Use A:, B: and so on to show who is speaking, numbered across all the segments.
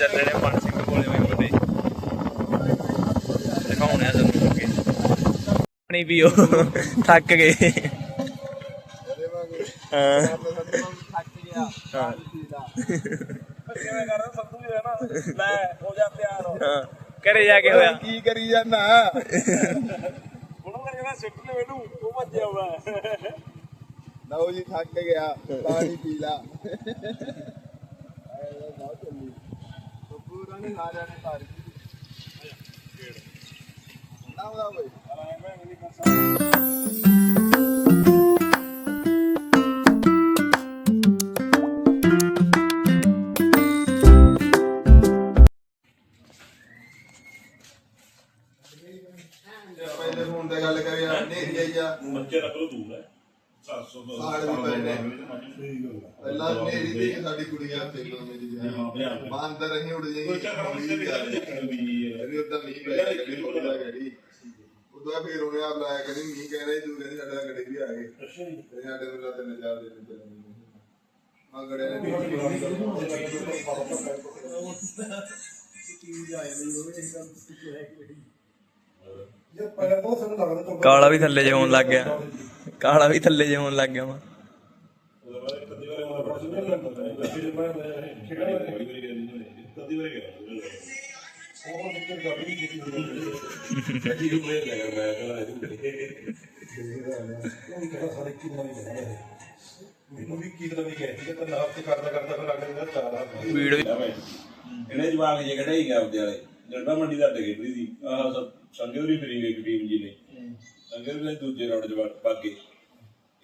A: ਚੱਲੇ ਨੇ ਮਨ ਸਿੰਘ ਕੋਲੇ ਮੈਂ ਬਤੇ ਦਿਖਾਉਣੇ ਆ ਤੁਹਾਨੂੰ ਅੱਗੇ ਪਾਣੀ ਪੀਓ ਥੱਕ ਗਏ। ਹਾਂ। ਹਾਂ।
B: ਕਿਵੇਂ ਕਰਦਾ ਸੱਤੂ ਹੀ। ਰਹਿਣਾ ਲੈ ਹੋ ਜਾ ਤਿਆਰ ਹੋ
A: ਹਾਂ ਘਰੇ ਜਾ ਕੇ ਹੋਇਆ।
C: ਕੀ ਕਰੀ ਜਾਂਦਾ?
B: ਉਹਨੂੰ ਕਹਿੰਦਾ ਸਿੱਟ ਲੈ ਮੈਨੂੰ ਉਹ ਭੱਜਿਆ ਹੋਇਆ।
C: ਲਓ ਜੀ ਥੱਕ ਗਿਆ ਪਾਣੀ ਪੀ ਲਾ। ਪੂਰਾ ਨਹੀਂ ਆ ਜਾਣੇ ਤਾਰ ਨਾ ਉਹਦਾ ਬਈ ਪਹਿਲੇ ਫੋਨ ਤੇ ਗੱਲ ਕਰੀ ਆ ਨੇਰੀ ਆਈ ਆ
D: ਬੱਚੇ ਰੱਖ ਲੋ ਦੂਰ ਹੈ। 700 ਤੋਂ
C: ਸਾਲ ਵੀ ਪਏ ਨੇ। ਪਹਿਲਾਂ ਨੇਰੀ ਤੇ ਸਾਡੀ ਕੁੜੀਆਂ ਤੇ ਲੋ ਮੇਰੀ ਜਾਨ ਮਾਂ ਅੰਦਰ ਰਹੀ ਉੜ ਜਾਈ
D: ਕੋਈ ਚੱਕਰ ਨਹੀਂ ਤੇ ਦੇਖਣ ਵੀ
C: ਅਰੇ ਉਦਾਂ ਮੀਂਹ ਪੈ ਗਿਆ ਮੁੱਕ ਗਿਆ ਗੱਡੀ ਉਦੋਂ ਫੇਰ ਉਹਨੇ ਆਪ ਲਾਇਆ ਕਰੀ ਮੀਂਹ ਕਹਿ ਰਹੀ ਦੂਰੇ ਦੀ ਸਾਡਾ ਗੱਡੀ ਵੀ ਆ ਗਏ।
D: ਅੱਛਾ ਜੀ।
C: ਤੇ ਸਾਡੇ ਨੂੰ ਲੱਤ ਨਜ਼ਾਰ ਦੇ ਦਿੱਤੇ ਮਾਂ ਗੜਿਆ ਨੇ
A: ਕਾਲਾ ਵੀ ਥੱਲੇ ਜਿਉਣ ਲੱਗ ਗਿਆ। ਕਾਲਾ ਵੀ ਥੱਲੇ ਜਿਉਣ ਲੱਗ ਗਿਆ। ਵਾ
D: ਨਾ ਨੂੰ ਮੈਨੂੰ ਵੀ ਕੀ ਤਰ੍ਹਾਂ ਦੀ ਕਹਿਤੀ ਕਿ ਤਨਾ ਹਫ਼ਤੇ ਕਰਦਾ ਕਰਦਾ ਫਿਰ ਅਗਲੇ ਦਿਨ ਚਾਰ ਆ
A: ਵੀਡੀਓ
E: ਇਹਨੇ ਜਵਾਕ ਜੇ ਕਢਾਈ ਗਿਆ ਆਪਦੇ ਵਾਲੇ ਜੰਡਾ ਮੰਡੀ ਦਾ ਸੀ ਆਹ ਸੰਗੇਵਰੀ ਫਿਰੀ ਗਈ ਟੀਮ ਜੀ ਨੇ ਸੰਗੇਵਰੀ ਦੇ ਦੂਜੇ ਚ ਵੜ- ਵਗ ਗਏ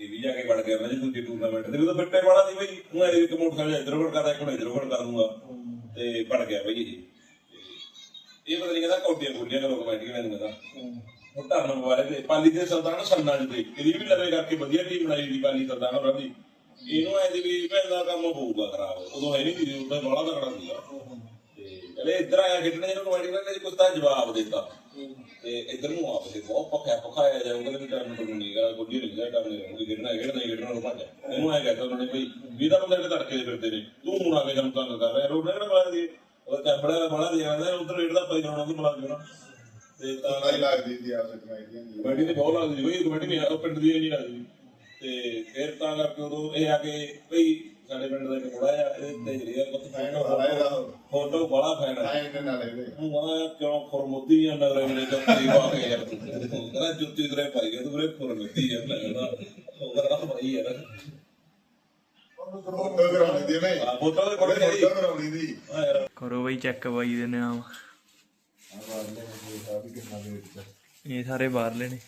E: ਇਹ ਵੀ ਜਾ ਕੇ ਵੜ ਗਿਆ ਨਾ ਜੀ ਦੂਜੇ ਟੂਰਨਾਮੈਂਟ ਤੇ ਉਹ ਫਿੱਟੇ ਵਾਲਾ ਸੀ ਬਈ ਉਹ ਇਹਦੇ ਵਿੱਚ ਮੋਟਰਸਾਈਕਲ ਇਧਰ ਉਧਰ ਕਰਦਾ, ਇੱਕ ਇਧਰ ਉਧਰ ਕਰ ਦੂੰਗਾ। ਤੇ ਵੜ ਗਿਆ ਬਈ ਇਹ। ਇਹ ਪਤਾ ਨਹੀਂ ਕਹਿੰਦਾ ਕੌਡੀਆਂ ਕੌਡੀਆਂ ਕਰੋ ਕਮੈਂਟੀ ਮੈਨੂੰ ਕਹਿੰਦਾ ਉਹ ਧਰਨ ਮੋਬਾਈਲ ਤੇ ਪਾਲੀ ਦੇ ਸਰਦਾਰ ਸੰਨਾ ਜੀ ਤੇ ਇਹਦੀ ਵੀ ਲਵੇ ਕਰਕੇ ਵਧੀਆ ਟੀਮ ਬਣਾਈ ਦੀ ਪਾਲੀ ਸਰਦਾਰ ਹੋਰਾਂ ਦੀ ਇਹਨੂੰ ਐ ਦੀ ਵੀ ਭੈਣ ਦਾ ਕੰਮ ਹੋਊਗਾ ਖਰਾਬ। ਉਦੋਂ ਹੈ ਨਹੀਂ ਸੀ, ਉਦੋਂ ਬੜਾ ਤਕੜਾ ਸੀਗਾ। ਤੇ ਕਹਿੰਦੇ ਇੱਧਰ ਆਇਆ ਖੇਡਣੇ ਜਿਹਨੂੰ ਕਮੈਂਟੀ ਨੇ ਕੁਝ ਜਵਾਬ ਦਿੱਤਾ। ਤੇ ਇੱਧਰ ਨੂੰ ਆਪ ਤੇ ਬਹੁਤ ਪੱਖਿਆ ਪਖਾਇਆ ਜਾਊਗਾ ਕਿ ਟਰਨ ਟਰਨ ਨਹੀਂ ਗਾ ਗੋਡੀ ਨਹੀਂ ਗਾ ਟਰਨ ਨਹੀਂ ਖੇਡਣਾ ਖੇਡਣਾ ਹੀ ਖੇਡਣਾ ਨੂੰ ਭੱਜ ਇਹਨੂੰ ਐ ਕਹਿੰਦਾ ਉਹਨਾਂ ਭਈ ਵੀ ਤਾਂ ਬੰਦੇ ਤੜਕੇ ਦੇ ਫਿਰਦੇ ਨੇ ਤੂੰ ਹੁਣ ਆ ਕੇ ਸਾਨੂੰ ਤੰਗ ਕਰ ਰਿਹਾ ਰੋਡ ਕਿਹੜਾ ਬਣਾ ਦੀ ਉਹ ਕੈਂਪੜਾ ਦਾ ਬਣਾ ਦੇ ਜਾਂਦਾ ਉਧਰ ਰੇਡ ਦਾ ਪਈ ਜਾਣਾ ਉਹਨੂੰ ਬੁਲਾ ਦੇਣਾ। ਤੇ ਤਾਂ
C: ਤਾਂ ਹੀ ਲੱਗਦੀ ਸੀ ਆਪਸ ਕਮੇਟੀਆਂ ਦੀ।
E: ਕਮੇਟੀ ਤੇ ਬਹੁਤ ਲੱਗਦੀ ਬਈ ਕਮੇਟੀ ਨਹੀਂ ਉਹ ਪਿੰਡ ਦੀ ਨਹੀਂ ਲੱਗਦੀ। ਤੇ ਫਿਰ ਤਾਂ ਕਰਕੇ ਉਦੋਂ ਇਹ ਆ ਕੇ ਬਈ ਸਾਡੇ ਪਿੰਡ ਦਾ ਇੱਕ ਥੋੜਾ ਜਿਹਾ ਇਹ ਤੇ ਜਿਹੜਾ ਕੁੱਤ
C: ਫੈਨ ਹੋ ਰਿਹਾ ਇਹਦਾ
E: ਫੋਟੋ ਬੜਾ ਫੈਨ ਹੈ
C: ਫੈਨ ਨਾਲ ਇਹਦੇ।
E: ਮੈਂ ਕਿਉਂ ਖਰਮੁੱਦੀ ਜਾਂ ਨਗਰੇ ਮੇਰੇ ਜੁੱਤੀ ਪਾ ਕੇ ਯਾਰ ਤੂੰ ਕਹਿੰਦਾ ਜੁੱਤੀ ਤੇਰੇ ਪਾਈ ਗਿਆ ਤੂੰ ਮੇਰੇ ਖਰਮੁੱਦੀ ਯਾਰ ਲੱਗਦਾ ਉਹਦਾ ਭਾਈ ਯਾਰ
C: ਫੋਟੋ ਕਰਾਉਣੀ ਦੀ ਨਹੀਂ
E: ਆ ਫੋਟੋ ਦੇ
C: ਕਰਾਉਣੀ ਦੀ
E: ਆ ਯਾਰ।
A: ਕਰੋ ਬਈ ਚੈੱਕ ਬਾਈ ਦੇ ਨਾਮ। ਇਹ ਸਾਰੇ ਬਾਹਰਲੇ ਨੇ।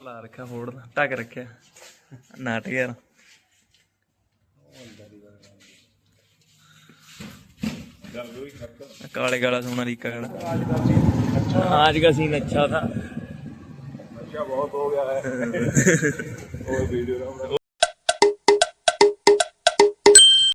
A: ਲਾ ਰੱਖਿਆ ਫੋੜਦਾ ਟੱਕ ਰੱਖਿਆ। ਨਾਟ ਗਿਆ ਕਾਲੇ ਕਾਲਾ ਸੋਨਾ ਰੀਕਾ ਕਾਲਾ ਅੱਜ ਦਾ ਸੀਨ ਅੱਛਾ। ਅੱਜ
C: ਦਾ ਸੀਨ ਅੱਛਾ ਥਾ ਨਸ਼ਾ ਬਹੁਤ ਹੋ ਗਿਆ ਹੈ। ਉਹ ਵੀਡੀਓ ਨਾਲ